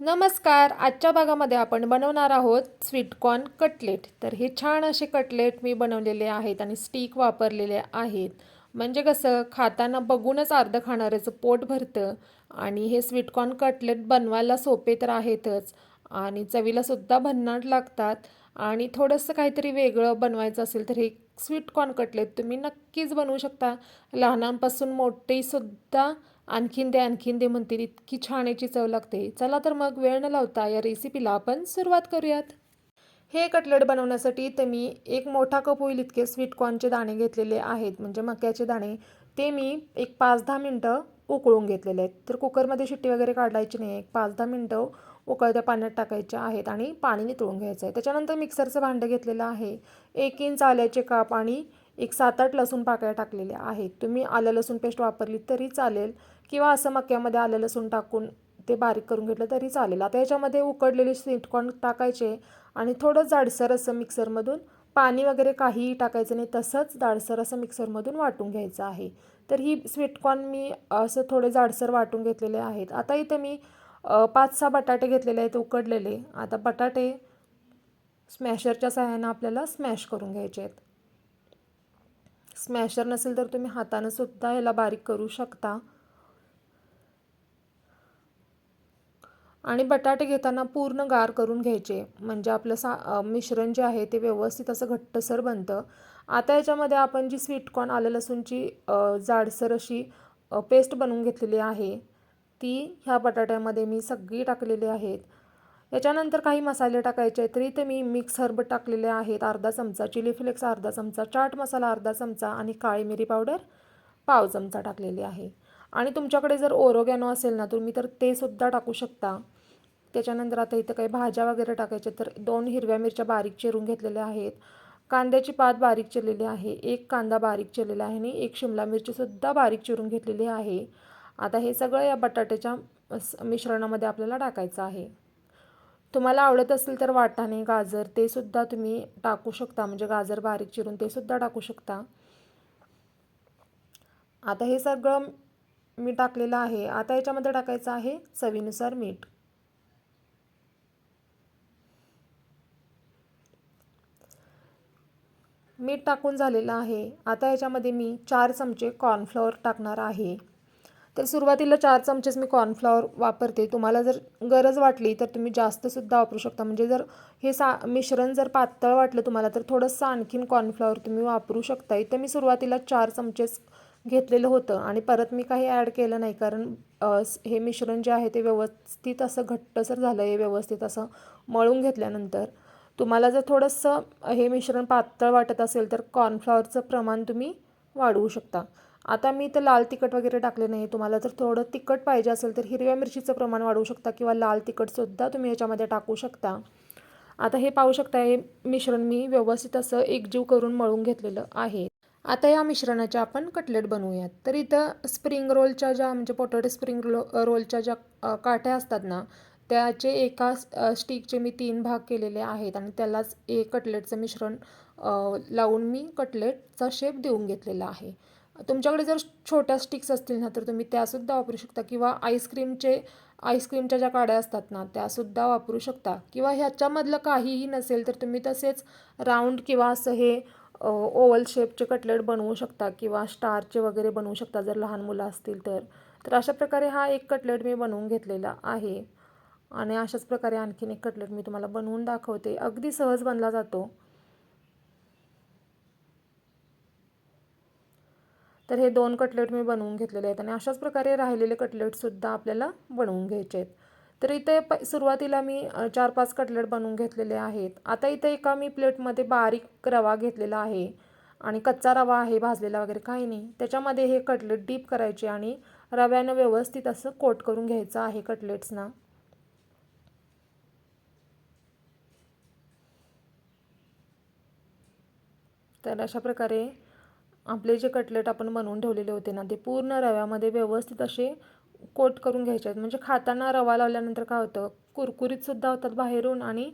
नमस्कार आजच्या भागामध्ये आपण बनवणार आहोत स्वीटकॉर्न कटलेट. तर हे छान असे कटलेट मी बनवलेले आहेत आणि स्टिक वापरलेले आहेत. म्हणजे कसं खाताना बघूनच अर्ध खाणाऱ्याचं पोट भरतं आणि हे स्वीटकॉर्न कटलेट बनवायला सोपे तर आहेतच. आणि चवीलासुद्धा भन्नाट लागतात. आणि थोडंसं काहीतरी वेगळं बनवायचं असेल तर हे स्वीटकॉर्न कटलेट तुम्ही नक्कीच बनवू शकता. लहानांपासून मोठेसुद्धा आणखीन दे आणखीन दे म्हणतील इतकी छान याची चव लागते. चला तर मग वेळ न लावता या रेसिपीला आपण सुरुवात करूयात. हे कटलेट बनवण्यासाठी ते मी एक मोठा कप होईल इतके स्वीटकॉर्नचे दाणे घेतलेले आहेत. म्हणजे मक्याचे दाणे. ते मी एक पाच दहा मिनटं उकळून घेतलेले आहेत. तर कुकरमध्ये शिट्टी वगैरे काढायची नाही. एक पाच दहा मिनटं उकळत्या पाण्यात टाकायचे आहेत आणि पाणी नितळून घ्यायचं आहे. त्याच्यानंतर मिक्सरचं भांडं घेतलेलं आहे. एक इंच आल्याचे काप आणि एक सात आठ लसूण पाकळ्या टाकलेल्या आहेत. तुम्ही आलं लसूण पेस्ट वापरली तरी चालेल किंवा असं मक्यामध्ये आलं लसूण टाकून ते बारीक करून घेतलं तरी चालेल. आता याच्यामध्ये उकडलेले स्वीटकॉर्न टाकायचे आणि थोडं जाडसर असं मिक्सरमधून पाणी वगैरे काहीही टाकायचं नाही तसंच जाडसर असं मिक्सरमधून वाटून घ्यायचं आहे. तर ही स्वीटकॉर्न मी असं थोडे जाडसर वाटून घेतलेले आहेत. आता इथे मी पाच सहा बटाटे घेतलेले आहेत उकडलेले. आता बटाटे स्मॅशरच्या सहाय्यानं आपल्याला स्मॅश करून घ्यायचे आहेत. स्मॅशर नसेल तर तुम्ही हातानं सुद्धा ह्याला बारीक करू शकता. आणि बटाटे घेताना पूर्ण गार करून घ्यायचे. म्हणजे आपलं सा मिश्रण जे आहे ते व्यवस्थित असं घट्टसर बनतं. आता याच्यामध्ये आपण जी स्वीटकॉर्न आलं लसूणची जाडसर अशी पेस्ट बनवून घेतलेली आहे ती ह्या बटाट्यामध्ये मी सगळी टाकलेली आहेत. याच्यानंतर काही मसाले टाकायचे आहेत. तरी ते मी मिक्स हर्ब टाकलेले आहेत. अर्धा चमचा चिली फ्लेक्स अर्धा चमचा चाट मसाला अर्धा चमचा आणि काळी मिरी पावडर पाव चमचा टाकलेली आहे. आणि तुमच्याकडे जर ओरोगॅनो असेल ना तुम्ही तर ते सुद्धा टाकू शकता. त्याच्यानंतर आता इथं काही भाज्या वगैरे टाकायच्या तर दोन हिरव्या मिरच्या बारीक चिरून घेतलेल्या आहेत. कांद्याची पात बारीक चिरलेली आहे. एक कांदा बारीक चिरलेला आहे आणि एक शिमला मिरचीसुद्धा बारीक चिरून घेतलेली आहे. आता हे सगळं या बटाट्याच्या मिश्रणामध्ये आपल्याला टाकायचं आहे. तुम्हाला आवडत असेल तर वाटाणे गाजर. ते सुद्धा तुम्ही टाकू शकता. म्हणजे गाजर बारीक चिरून ते सुद्धा टाकू शकता. आता हे सगळं मी टाकलेलं आहे. आता याच्यामध्ये टाकायचं आहे चवीनुसार मीठ. मीठ टाकून झालेलं आहे. आता याच्यामध्ये मी चार चमचे कॉर्नफ्लॉवर टाकणार आहे. तर सुरुवातीला चार चमचेच मी कॉर्नफ्लॉवर वापरते. तुम्हाला जर गरज वाटली तर तुम्ही जास्तसुद्धा वापरू शकता. म्हणजे जर हे सा मिश्रण जर पातळ वाटलं तुम्हाला तर थोडंसं आणखीन कॉर्नफ्लॉवर तुम्ही वापरू शकता. इथं मी सुरुवातीला चार चमचेच घेतलेलं होतं आणि परत मी काही ॲड केलं नाही. कारण हे मिश्रण जे आहे ते व्यवस्थित असं घट्टसर झालं. आहे व्यवस्थित असं मळून घेतल्यानंतर तुम्हाला जर थोडंसं हे मिश्रण पातळ वाटत असेल तर कॉर्नफ्लॉवरचं प्रमाण तुम्ही वाढवू शकता. आता मी इथं लाल तिखट वगैरे टाकले नाही तुम्हाला जर थोडं तिखट पाहिजे असेल तर हिरव्या मिरचीचं प्रमाण वाढवू शकता किंवा लाल तिखटसुद्धा तुम्ही याच्यामध्ये टाकू शकता. आता हे पाहू शकता हे मिश्रण मी व्यवस्थित असं एकजीव करून मळून घेतलेलं आहे. आता या मिश्रणाचे आपण कटलेट बनवूयात. तर इथं स्प्रिंग रोलच्या ज्या म्हणजे पोटॅटो स्प्रिंग रो रोलच्या ज्या काठ्या असतात ना त्याचे एका स्टिकचे मी तीन भाग केलेले आहेत आणि त्यालाच एक कटलेटचं मिश्रण लावून मी कटलेटचा शेप देऊन घेतलेला आहे. तुमच्याकडे जर छोट्या स्टिक्स असतील ना तर तुम्ही त्यासुद्धा वापरू शकता. किंवा आईस्क्रीमचे आईस्क्रीमच्या ज्या काड्या असतात ना त्यासुद्धा वापरू शकता. किंवा ह्याच्यामधलं काहीही नसेल तर तुम्ही तसेच राऊंड किंवा असं हे ओवल शेपचे कटलेट बनवू शकता. किंवा स्टारचे वगैरे बनवू शकता जर लहान मुलं असतील तर. तर अशा प्रकारे हा एक कटलेट मी बनवून घेतलेला आहे. आणि अशाच प्रकारे आणखीन एक कटलेट मी तुम्हाला बनवून दाखवते. अगदी सहज बनला जातो. तर हे दोन कटलेट मी बनवून घेतलेले आहेत आणि अशाच प्रकारे राहिलेले कटलेटसुद्धा आपल्याला बनवून घ्यायचे आहेत. तर इथे प सुरुवातीला मी चार पाच कटलेट बनवून घेतलेले आहेत. आता इथे एका मी प्लेटमध्ये बारीक रवा घेतलेला आहे आणि कच्चा रवा आहे भाजलेला वगैरे काही नाही. त्याच्यामध्ये हे कटलेट डीप करायचे आणि रव्यानं व्यवस्थित असं कोट करून घ्यायचं आहे कटलेट्सना. तर अशा प्रकारे आपले जे कटलेट आपण बनवून ठेवलेले होते ना ते पूर्ण रव्यामध्ये व्यवस्थित असे कोट करून घ्यायचे आहेत. म्हणजे खाताना रवा लावल्यानंतर काय होतं कुरकुरीतसुद्धा होतात बाहेरून आणि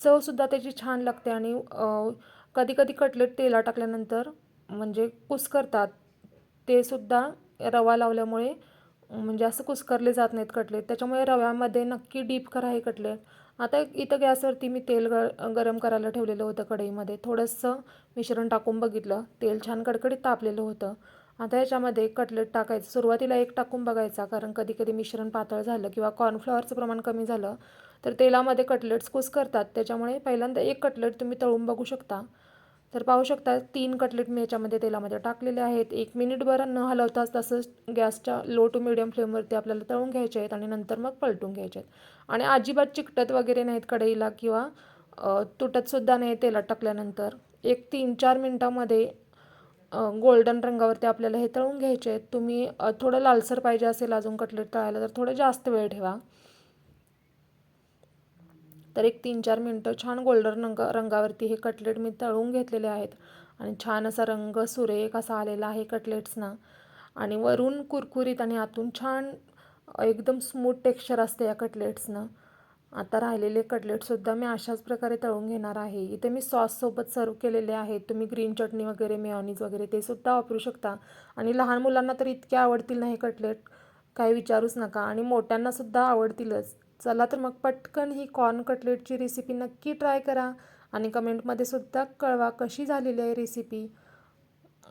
चवसुद्धा त्याची छान लागते आणि कधी कधी कटलेट तेला टाकल्यानंतर म्हणजे कुस्करतात. ते सुद्धा रवा लावल्यामुळे म्हणजे असं कुस्करले जात नाहीत कटलेट त्याच्यामुळे रव्यामध्ये नक्की डीप करा हे कटलेट आता इथं गॅसवरती मी तेल ग गरम करायला ठेवलेलं होतं कढईमध्ये. थोडंसं मिश्रण टाकून बघितलं. तेल छान कडकडीत तापलेलं होतं. आता याच्यामध्ये कटलेट टाकायचं. सुरुवातीला एक टाकून बघायचा. कारण कधी कधी मिश्रण पातळ झालं किंवा कॉर्नफ्लॉवरचं प्रमाण कमी झालं तर तेलामध्ये कटलेट्स कुस्करतात. त्याच्यामुळे पहिल्यांदा एक कटलेट तुम्ही तळून बघू शकता. तर पाहू शकता तीन कटलेट मी याच्यामध्ये तेलामध्ये टाकलेले आहेत. एक मिनिटभर न हलवताच तसंच गॅसच्या लो टू मिडियम फ्लेमवरती आपल्याला तळून घ्यायचे आहेत आणि नंतर मग पलटून घ्यायचे आहेत. आणि अजिबात चिकटत वगैरे नाहीत कढईला किंवा तुटतसुद्धा नाही तेलात टाकल्यानंतर. एक तीन चार मिनटामध्ये गोल्डन रंगावरती आपल्याला हे तळून घ्यायचे आहेत. तुम्ही थोडं लालसर पाहिजे असेल अजून कटलेट तळायला तर थोडं जास्त वेळ ठेवा. तर एक तीन चार मिनटं छान गोल्डन रंग रंगावरती हे कटलेट मी तळून घेतलेले आहेत. आणि छान असा रंग सुरेख असा आलेला आहे कटलेट्सना. आणि वरून कुरकुरीत आणि आतून छान एकदम स्मूथ टेक्स्चर असते या कटलेट्सनं. आता राहिलेले कटलेटसुद्धा मी अशाच प्रकारे तळून घेणार आहे. इथे मी सॉससोबत सर्व केलेले आहेत. तुम्ही ग्रीन चटणी वगैरे मेऑनीज वगैरे ते सुद्धा वापरू शकता. आणि लहान मुलांना तर इतके आवडतील ना हे कटलेट. काही विचारूच नका. आणि मोठ्यांनासुद्धा आवडतीलच. चला तर मग पटकन ही कॉर्न कटलेटची रेसिपी नक्की ट्राय करा आणि कमेंटमध्ये सुद्धा कळवा कशी झालेली आहे रेसिपी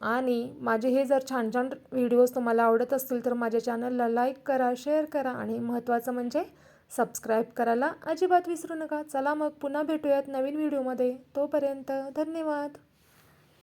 आणि माझे हे जर छान छान व्हिडिओज तुम्हाला आवडत असतील तर माझ्या चॅनलला लाईक करा शेअर करा आणि महत्त्वाचं म्हणजे सबस्क्राईब करायला अजिबात विसरू नका. चला मग पुन्हा भेटूयात नवीन व्हिडिओमध्ये तोपर्यंत धन्यवाद.